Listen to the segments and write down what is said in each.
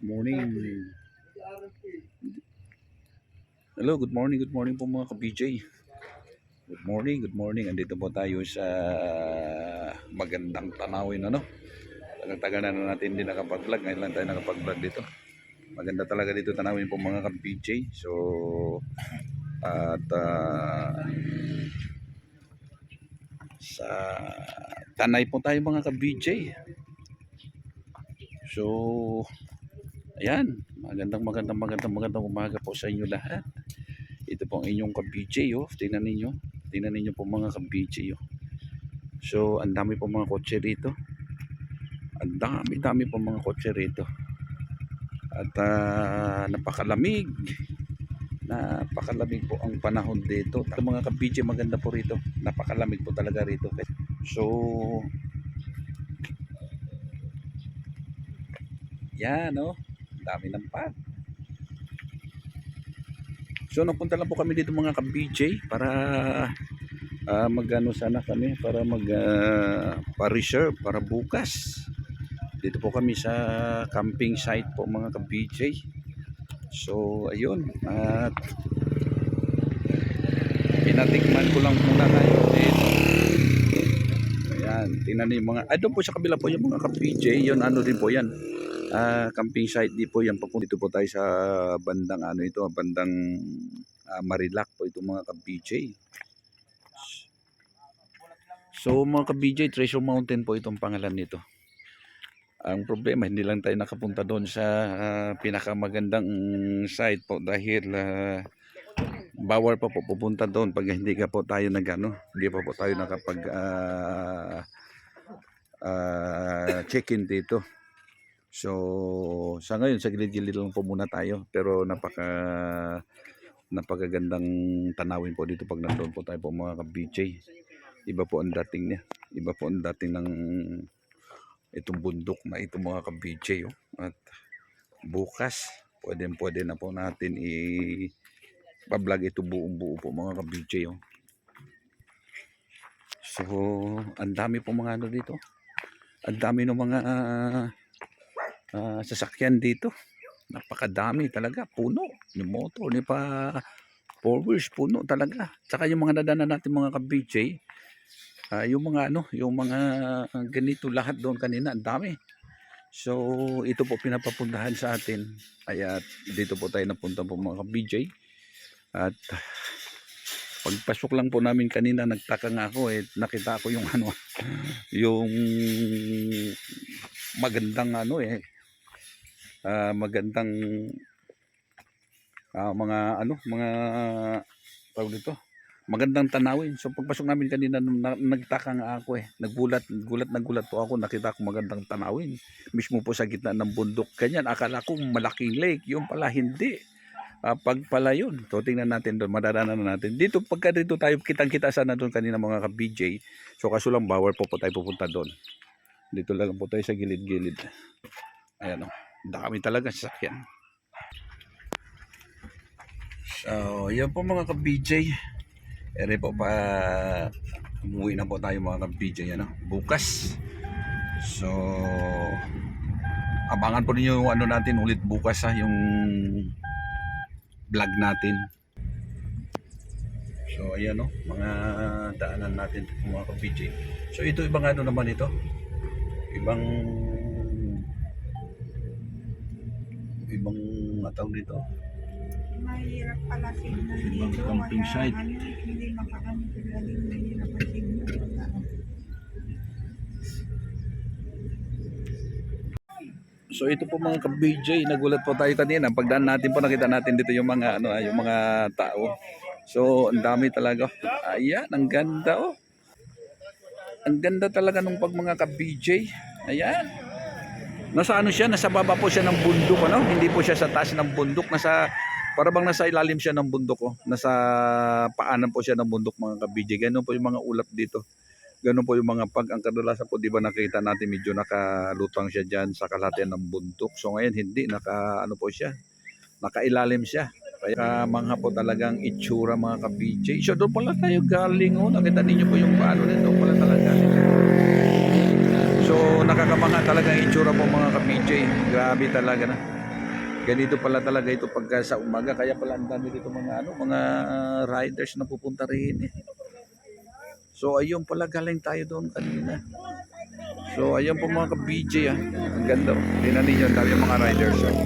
Morning. Hello, good morning, good morning po mga ka-BJ. Good morning, good morning. Andito po tayo sa magandang tanawin ano. Tagal-tagal na natin hindi nakapag-vlog. Ngayon lang tayo nakapag-vlog dito. Maganda talaga dito tanawin po mga ka-BJ. So, at ah, sa Tanay po tayo mga ka-BJ. So, ayan, magandang magandang magandang magandang umaga po sa inyo lahat. Ito po ang inyong ka-BJ, oh. Tingnan ninyo. Tingnan ninyo po mga ka-BJ, oh. So, ang dami po mga kotse rito. Ang dami, dami po mga kotse rito. At ah, napakalamig. Napakalamig po ang panahon dito. At mga ka-BJ, maganda po rito. Napakalamig po talaga rito. So, yan, oh. Ang dami ng pan. So napunta lang po kami dito mga ka-BJ para ah, magano sana kami para mag ah, pa-reserve para bukas. Dito po kami sa camping site po mga ka-BJ. So ayun at pinatikman ko lang muna kayo dito. Ayan, tingnan mga, ay doon po sa kabila po yung mga ka-BJ, yun ano din po yan. Ah, camping site di po yan papunta dito po tayo sa bandang ano ito, bandang ah, Marilac po ito mga ka-BJ. So mga ka-BJ, Treasure Mountain po itong pangalan nito. Ang problema, hindi lang tayo nakapunta doon sa ah, pinakamagandang site po dahil ah, bawal pa po pupunta doon pag hindi ka po tayo nagano, hindi pa po tayo nakapag ah, ah, check-in dito. So, sa ngayon, sa gilid-gilid lang po muna tayo. Pero napaka napakagandang tanawin po dito pag nandoon po tayo po mga ka-BJ. Iba po ang dating niya. Iba po ang dating ng itong bundok na ito mga ka-BJ. Oh. At bukas, pwede pwede na po natin i pa-vlog ito buong buo po mga ka-BJ. Oh. So, ang dami po mga ano dito. Ang dami ng mga ah, ah, sasakyan dito. Napakadami talaga, puno. Yung motor, ni pa four wheels, puno talaga. Tsaka yung mga nadana natin mga ka-BJ, ah, yung mga ano, yung mga ganito lahat doon kanina, ang dami. So, ito po pinapapuntahan sa atin. Kaya dito po tayo napunta po mga ka-BJ. At pagpasok lang po namin kanina, nagtaka nga ako eh, nakita ko yung ano, yung magandang ano eh, ah, magandang ah, mga ano mga tawag dito magandang tanawin. So pagpasok namin kanina na, nagtaka ako eh. Nagulat gulat na gulat po ako. Nakita ko magandang tanawin. Mismo po sa gitna ng bundok. Kanyan akala ko malaking lake. Yung pala hindi. Ah, pag pala yun. So tingnan natin doon madadaanan na natin. Dito pagka dito tayo kitang kita sana doon kanina mga ka BJ so kaso lang bawal po po tayo pupunta doon. Dito lang po tayo sa gilid-gilid. Ayan o dami talaga sasakyan. So yan po mga ka-BJ ere po pa umuwi na po tayo mga ka-BJ ano, bukas. So abangan po ninyo yung ano natin ulit bukas ha yung vlog natin. So ayan o mga daanan natin mga ka-BJ so ito ibang ano naman ito? Ibang ibang atawag dito Mahirap pala signal Ibang dito. camping Kaya site. ano, hindi sila din mahirap ang signal. So ito po mga ka-BJ, nagulat po tayo kanina. Pagdaan natin po nakita natin dito yung mga ano, ah, yung mga tao. So ang dami talaga. Ayan, ang ganda oh. Ang ganda talaga nung pag mga ka-BJ. Ayan. Nasa ano siya, nasa baba po siya ng bundok ano? Hindi po siya sa taas ng bundok, nasa para bang nasa ilalim siya ng bundok oh. Nasa paanan po siya ng bundok mga ka-BJ. Ganun po yung mga ulap dito. Ganun po yung mga pag ang kadalasan po 'di ba nakita natin medyo nakalutang siya diyan sa kalahatian ng bundok. So ngayon hindi naka ano po siya. Nakailalim siya. Kaya mangha po talagang itsura mga ka-BJ. So doon pala tayo galing oh. Nakita ninyo po yung paano doon pala talaga galing. Talaga ang itsura po mga ka-PJ. Grabe talaga na. Ganito pala talaga ito pagka sa umaga. Kaya pala ang dami dito mga ano, mga ah, riders na pupunta rin eh. So ayun pala galing tayo doon kanina. So ayun po mga ka-BJ ah. Ang ganda. oh. Tingnan ninyo, ang dami mga riders. Oh.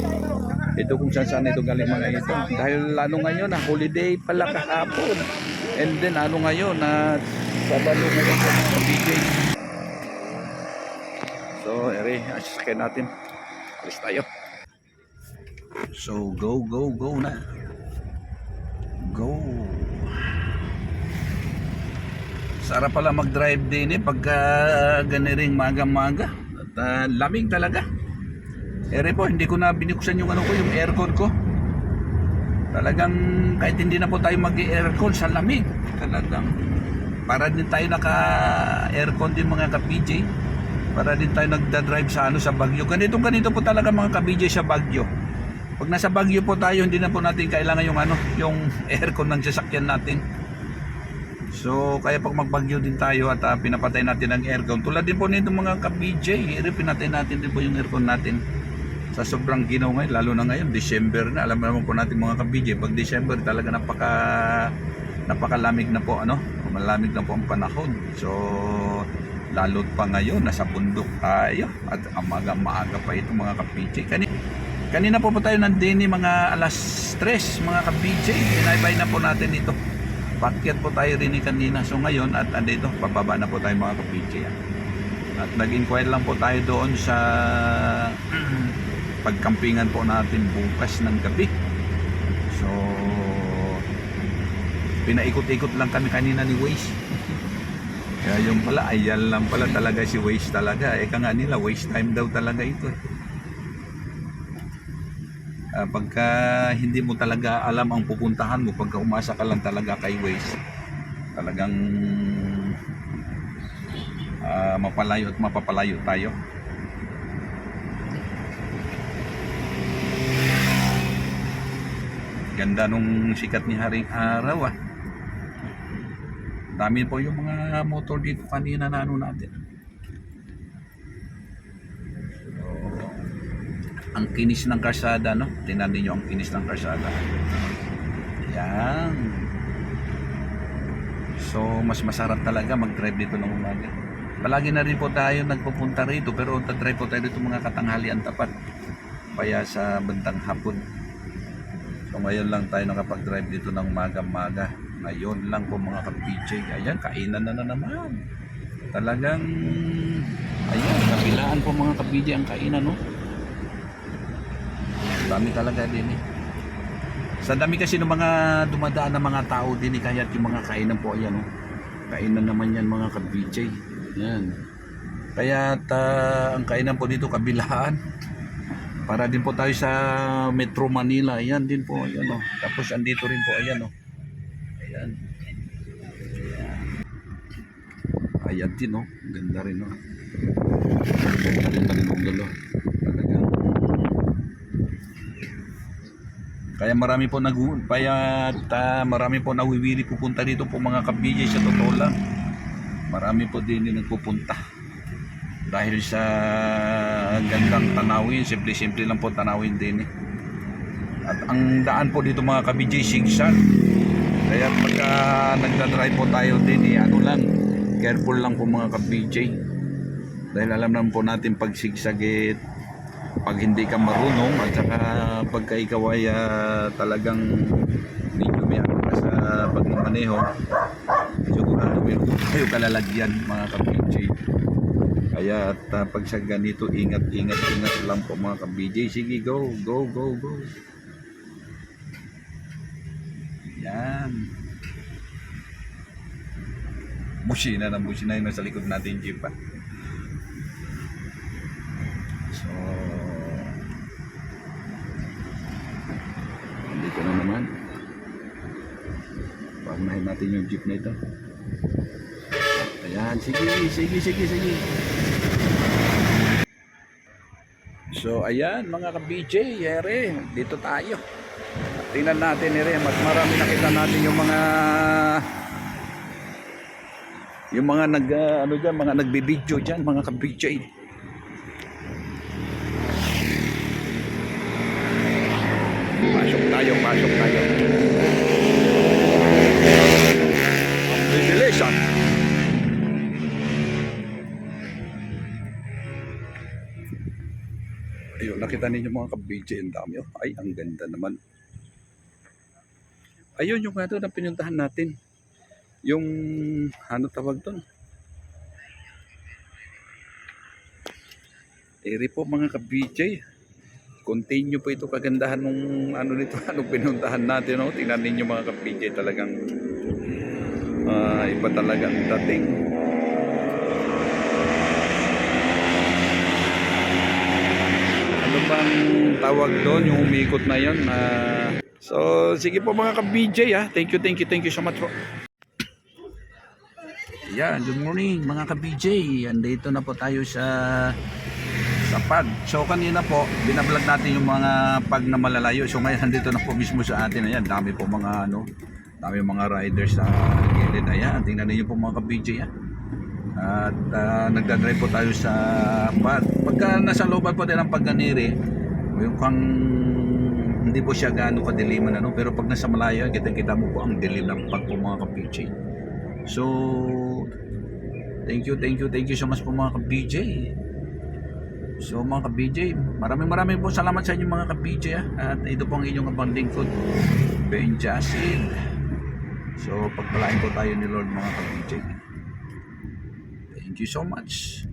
Ito kung saan saan ito galing mga ito. Dahil ano ngayon ah, holiday pala kahapon. And then ano ngayon na Sabado ngayon mga ka-BJ. So ere, asyakin natin. Alis tayo. So go, go, go na. Go. Sarap pala mag-drive din eh pagka ganiring maga-maga. At ah, lamig talaga. Ere po, hindi ko na binuksan yung ano ko, yung aircon ko. Talagang kahit hindi na po tayo mag-aircon sa lamig. Talagang para din tayo naka-aircon din mga ka-PJ. Para din tayo nagda-drive sa ano sa Bagyo. Ganito ganito po talaga mga ka-PJ sa Bagyo. Pag nasa Bagyo po tayo, hindi na po natin kailangan yung ano, yung aircon ng sasakyan natin. So, kaya pag magbagyo din tayo at ah, pinapatay natin ang aircon, tulad din po nito mga ka-BJ, pinatay natin din po yung aircon natin sa sobrang ginaw ngayon, lalo na ngayon, December na. Alam naman po natin mga ka-BJ, pag December talaga napaka napakalamig na po ano, malamig na po ang panahon. So, lalo pa ngayon, nasa bundok tayo at amaga-maaga pa ito mga ka-BJ. Kanina, kanina po po tayo nandini mga alas 3 mga ka-BJ. Binaybay na po natin ito. Pakyat po tayo rin ni kanina. So ngayon at andito, pababa na po tayo mga ka-PJ. ah. At nag-inquire lang po tayo doon sa pagkampingan po natin bukas ng gabi. So pinaikot-ikot lang kami kanina ni Waze. Kaya yung pala, ayan lang pala talaga si Waze talaga. Eka nga nila, waste time daw talaga ito. Ah, pagka hindi mo talaga alam ang pupuntahan mo, pagka umasa ka lang talaga kay Waze, talagang ah, mapalayo at mapapalayo tayo. Ganda nung sikat ni Haring Araw ah. Dami po yung mga motor dito kanina na ano natin. ang kinis ng karsada, no? Tingnan niyo ang kinis ng karsada. Yan. So, mas masarap talaga mag-drive dito ng umaga. Palagi na rin po tayo nagpupunta rito, pero drive po tayo dito mga katanghalian tapat. Kaya sa bandang hapon. So, ngayon lang tayo nakapag-drive dito ng maga-maga. Ngayon lang po mga ka-PJ. Ayan, kainan na na naman. Talagang, ayan, kabilaan po mga ka-PJ ang kainan, no? Dami talaga din eh. Sa dami kasi ng mga dumadaan na mga tao din eh, kaya yung mga kainan po ayan oh. Kainan naman yan mga ka-BJ. Yan. Kaya ta, ang kainan po dito kabilaan. Para din po tayo sa Metro Manila. Ayan din po. Ayan oh. Tapos andito rin po. Ayan oh. Ayan. Ayan din. Ang Ganda rin oh. Ganda rin galo. Talagang Kaya marami po nag kaya ta, marami po nawiwili pupunta dito po mga kabigay sa totoo lang. Marami po din yung nagpupunta. Dahil sa gandang tanawin, simple-simple lang po tanawin din eh. At ang daan po dito mga kabigay zigzag. Kaya pagka nagda-drive po tayo din eh, ano lang, careful lang po mga kabigay. Dahil alam naman po natin pag zigzag eh, pag hindi ka marunong at saka pagka ikaw ay ah, talagang medyo may ano ka sa pagmamaneho sigurado meron tayo kalalagyan mga ka-BJ kaya at ah, pag sa ganito ingat ingat ingat lang po mga ka-BJ sige go go go go. Yan busina ng busina yung nasa likod natin jeep ah. So, dito na naman. Paunahin natin yung jeep na ito. Ayan, sige, sige, sige, sige. So, ayan mga ka-BJ, yere, dito tayo. Tingnan natin, yere, mas marami nakita natin yung mga yung mga nag uh, ano diyan, mga nagbi-video diyan, mga ka-BJ. Eh. Pasok tayo, pasok tayo. Ang bibilis Ayun, nakita ninyo mga ka-BJ ang dami. Oh. Ay, ang ganda naman. Ayun yung nga doon ang pinuntahan natin. Yung, ano tawag doon? Eri po mga ka-BJ. Continue po ito kagandahan nung ano nito, anong pinuntahan natin. No? Tingnan ninyo mga ka-BJ talagang ah, iba talaga ang dating. Ano bang tawag doon, yung umikot na yun? Ah, so, sige po mga ka-BJ ha. Thank you, thank you, thank you so much po. Yan, good morning mga ka-BJ. Andito na po tayo sa sa pag. So kanina po, binablog natin yung mga pag na malalayo. So ngayon nandito na po mismo sa atin. Ayan, dami po mga ano, dami mga riders sa gilid. Ayan, tingnan niyo po mga ka-BJ ha. At uh, nagdadrive po tayo sa pad. Pagka nasa looban po din ang pagganiri, yung kang hindi po siya gaano kadiliman ano, pero pag nasa malayo, kita-kita mo po ang dilim ng pag po mga ka-BJ. So, thank you, thank you, thank you so much po mga ka-BJ. So mga ka-BJ, maraming maraming po salamat sa inyo mga ka-BJ ah. At ito po ang inyong abang lingkod, Ben Jasid. So pagpalain po tayo ni Lord mga ka-BJ. Thank you so much.